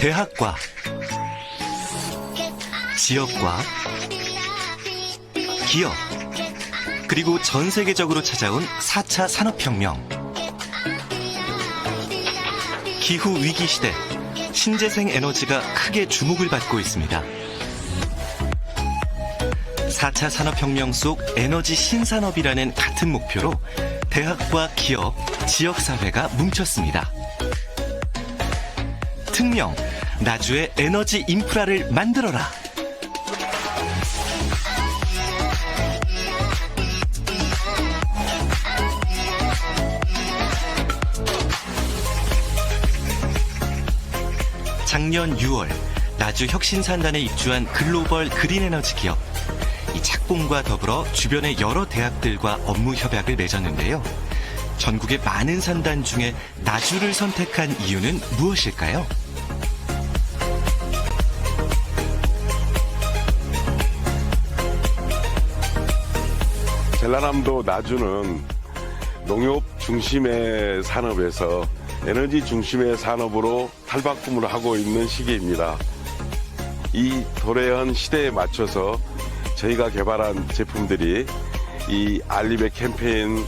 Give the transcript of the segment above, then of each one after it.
대학과 지역과 기업 그리고 전 세계적으로 찾아온 4차 산업혁명 기후 위기 시대 신재생 에너지가 크게 주목을 받고 있습니다. 4차 산업혁명 속 에너지 신산업이라는 같은 목표로 대학과 기업, 지역사회가 뭉쳤습니다. 특명, 나주의 에너지 인프라를 만들어라. 작년 6월 나주 혁신산단에 입주한 글로벌 그린 에너지 기업. 이 착공과 더불어 주변의 여러 대학들과 업무 협약을 맺었는데요. 전국의 많은 산단 중에 나주를 선택한 이유는 무엇일까요? 전라남도 나주는 농협 중심의 산업에서 에너지 중심의 산업으로 탈바꿈을 하고 있는 시기입니다. 이 도래한 시대에 맞춰서 저희가 개발한 제품들이 이 알리백 캠페인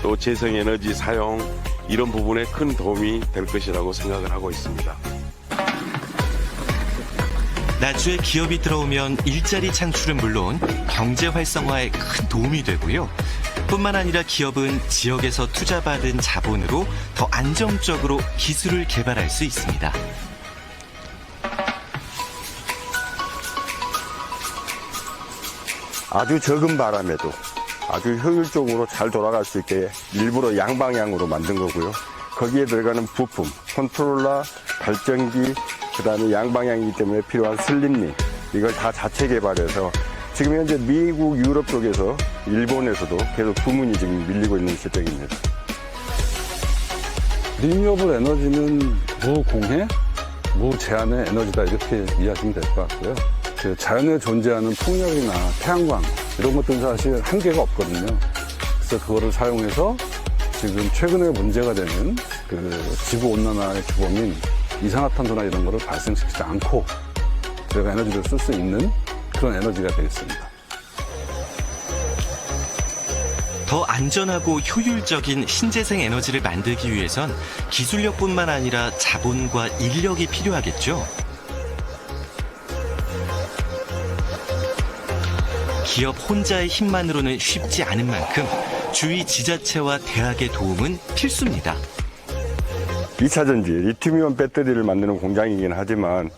또 재생에너지 사용 이런 부분에 큰 도움이 될 것이라고 생각을 하고 있습니다. 나주에 기업이 들어오면 일자리 창출은 물론 경제 활성화에 큰 도움이 되고요. 뿐만 아니라 기업은 지역에서 투자받은 자본으로 더 안정적으로 기술을 개발할 수 있습니다. 아주 적은 바람에도 아주 효율적으로 잘 돌아갈 수 있게 일부러 양방향으로 만든 거고요. 거기에 들어가는 부품, 컨트롤러, 발전기, 그 다음에 양방향이기 때문에 필요한 슬립링, 이걸 다 자체 개발해서 지금 현재 미국, 유럽 쪽에서 일본에서도 계속 부문이 지금 밀리고 있는 실정입니다. 리뉴어블 에너지는 무공해, 무제한의 에너지다 이렇게 이해하시면 될 것 같고요. 그 자연에 존재하는 풍력이나 태양광 이런 것들은 사실 한계가 없거든요. 그래서 그거를 사용해서 지금 최근에 문제가 되는 그 지구 온난화의 주범인 이산화탄소나 이런 거를 발생시키지 않고 저희가 에너지를 쓸 수 있는 그런 에너지가 되겠습니다. 더 안전하고 효율적인 신재생 에너지를 만들기 위해선 기술력뿐만 아니라 자본과 인력이 필요하겠죠. 기업 혼자의 힘만으로는 쉽지 않은 만큼 주위 지자체와 대학의 도움은 필수입니다. 2차 전지, 리튬이온 배터리를 만드는 공장이긴 하지만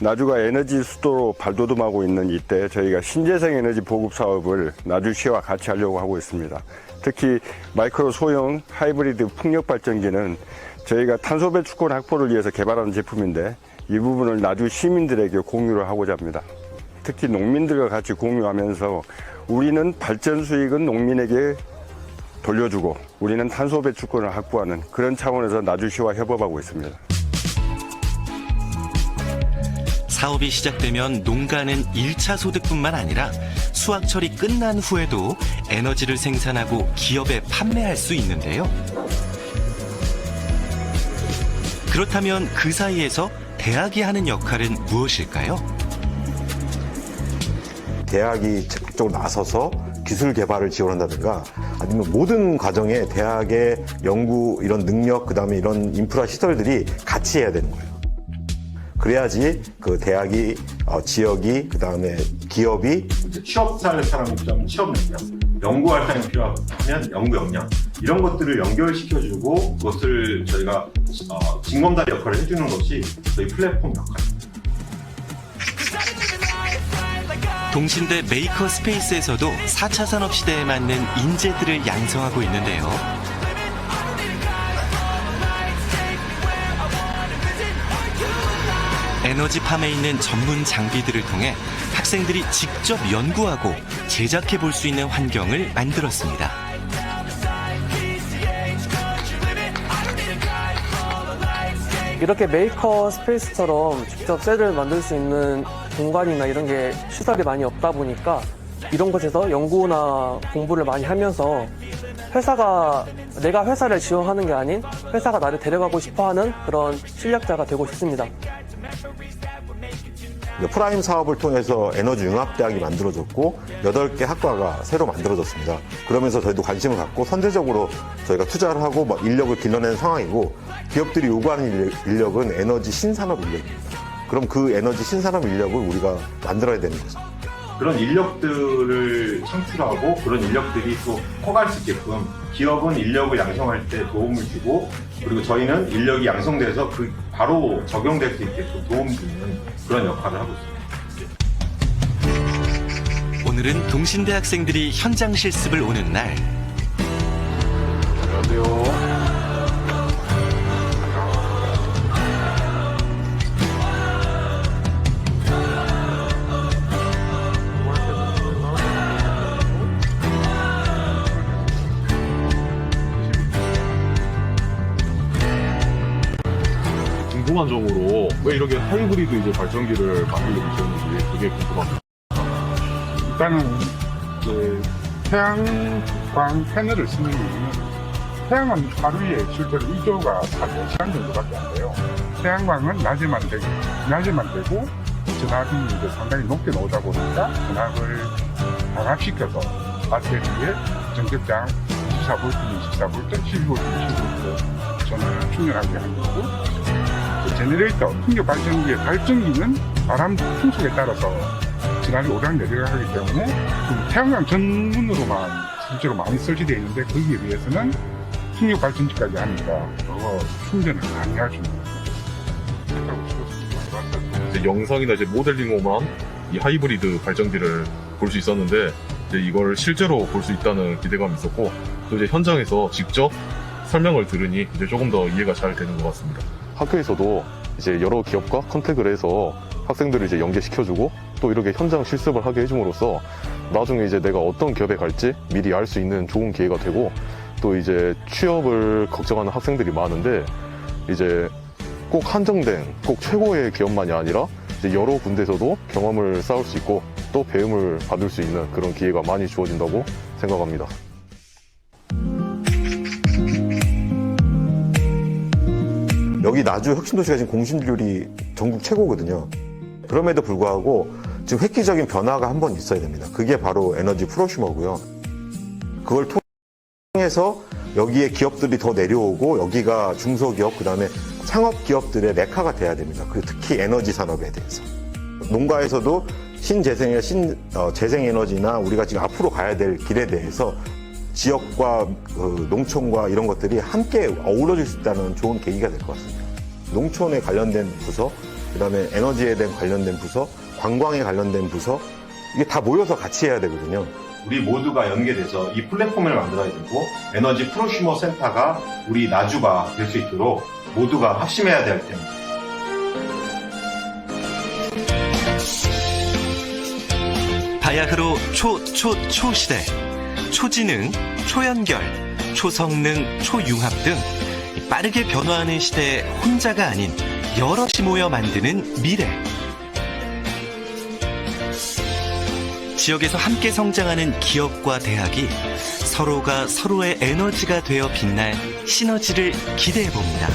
나주가 에너지 수도로 발돋움하고 있는 이때 저희가 신재생 에너지 보급 사업을 나주시와 같이 하려고 하고 있습니다. 특히 마이크로 소형 하이브리드 풍력 발전기는 저희가 탄소 배출권 확보를 위해서 개발한 제품인데 이 부분을 나주 시민들에게 공유를 하고자 합니다. 특히 농민들과 같이 공유하면서 우리는 발전 수익은 농민에게 돌려주고 우리는 탄소 배출권을 확보하는 그런 차원에서 나주시와 협업하고 있습니다. 사업이 시작되면 농가는 1차 소득뿐만 아니라 수확철이 끝난 후에도 에너지를 생산하고 기업에 판매할 수 있는데요. 그렇다면 그 사이에서 대학이 하는 역할은 무엇일까요? 대학이 적극적으로 나서서 기술 개발을 지원한다든가 아니면 모든 과정에 대학의 연구 이런 능력 그다음에 이런 인프라 시설들이 같이 해야 되는 거예요. 그래야지 그 대학이 어, 지역이 그다음에 기업이 취업할 사람이 필요하면 취업 능력, 연구할 사람이 필요하면 연구 역량 이런 것들을 연결시켜주고 그것을 저희가 어, 징검다리 역할을 해주는 것이 저희 플랫폼 역할입니다. 동신대 메이커 스페이스에서도 4차 산업 시대에 맞는 인재들을 양성하고 있는데요. 에너지팜에 있는 전문 장비들을 통해 학생들이 직접 연구하고 제작해 볼 수 있는 환경을 만들었습니다. 이렇게 메이커 스페이스처럼 직접 셀을 만들 수 있는 공간이나 이런 게 시설이 많이 없다 보니까 이런 곳에서 연구나 공부를 많이 하면서 회사가 내가 회사를 지원하는 게 아닌 회사가 나를 데려가고 싶어 하는 그런 실력자가 되고 싶습니다. 프라임 사업을 통해서 에너지 융합대학이 만들어졌고 8개 학과가 새로 만들어졌습니다. 그러면서 저희도 관심을 갖고 선제적으로 저희가 투자를 하고 막 인력을 길러낸 상황이고 기업들이 요구하는 인력- 인력은 에너지 신산업 인력입니다. 그럼 그 에너지 신산업 인력을 우리가 만들어야 되는 거죠. 그런 인력들을 창출하고 그런 인력들이 또 커갈 수 있게끔 기업은 인력을 양성할 때 도움을 주고 그리고 저희는 인력이 양성돼서 그 바로 적용될 수 있게끔 도움 주는 그런 역할을 하고 있습니다. 오늘은 동신대 학생들이 현장 실습을 오는 날. 궁금한 점으로 왜 이렇게 하이브리드 이제 발전기를 만들려고 하셨는지 그게 궁금합니다. 일단은 이제 태양광 패널을 쓰는 이유는 태양은 하루에 실제로 2조가 4시간 정도밖에 안 돼요. 태양광은 낮에만 되고, 낮에만 되고, 전압이 이제 상당히 높게 나오다 보니까 전압을 강압시켜서 배터리에 전격장 24V, 24V, 12V, 12V 전압을 충전하게 하는 거고, 그 제너레이터, 풍력 발전기의 발전기는 바람 풍속에 따라서 지난해 오락 내려가기 때문에 좀 태양광 전문으로만 실제로 많이 설치되어 있는데 거기에 비해서는 풍력 발전기까지 하니까 그거 충전을 많이 할 수 있는. 이제 영상이나 이제 모델링으로만 이 하이브리드 발전기를 볼 수 있었는데 이제 이걸 실제로 볼 수 있다는 기대감이 있었고 또 이제 현장에서 직접 설명을 들으니 이제 조금 더 이해가 잘 되는 것 같습니다. 학교에서도 이제 여러 기업과 컨택을 해서 학생들을 이제 연계시켜주고 또 이렇게 현장 실습을 하게 해줌으로써 나중에 이제 내가 어떤 기업에 갈지 미리 알 수 있는 좋은 기회가 되고 또 이제 취업을 걱정하는 학생들이 많은데 이제 꼭 한정된 꼭 최고의 기업만이 아니라 이제 여러 군데서도 경험을 쌓을 수 있고 또 배움을 받을 수 있는 그런 기회가 많이 주어진다고 생각합니다. 여기 나주 혁신도시가 지금 공신률이 전국 최고거든요. 그럼에도 불구하고 지금 획기적인 변화가 한 번 있어야 됩니다. 그게 바로 에너지 프로슈머고요. 그걸 통해서 여기에 기업들이 더 내려오고 여기가 중소기업 그다음에 상업기업들의 메카가 돼야 됩니다. 그 특히 에너지 산업에 대해서. 농가에서도 신재생이나 신재생 에너지나 우리가 지금 앞으로 가야 될 길에 대해서 지역과 그 농촌과 이런 것들이 함께 어우러질 수 있다는 좋은 계기가 될 것 같습니다. 농촌에 관련된 부서, 그다음에 에너지에 대한 관련된 부서, 관광에 관련된 부서 이게 다 모여서 같이 해야 되거든요. 우리 모두가 연계돼서 이 플랫폼을 만들어야 되고 에너지 프로슈머 센터가 우리 나주가 될 수 있도록 모두가 합심해야 될 때입니다. 바야흐로 초, 초, 초시대. 초지능, 초연결, 초성능, 초융합 등 빠르게 변화하는 시대에 혼자가 아닌 여럿이 모여 만드는 미래. 지역에서 함께 성장하는 기업과 대학이 서로가 서로의 에너지가 되어 빛날 시너지를 기대해 봅니다.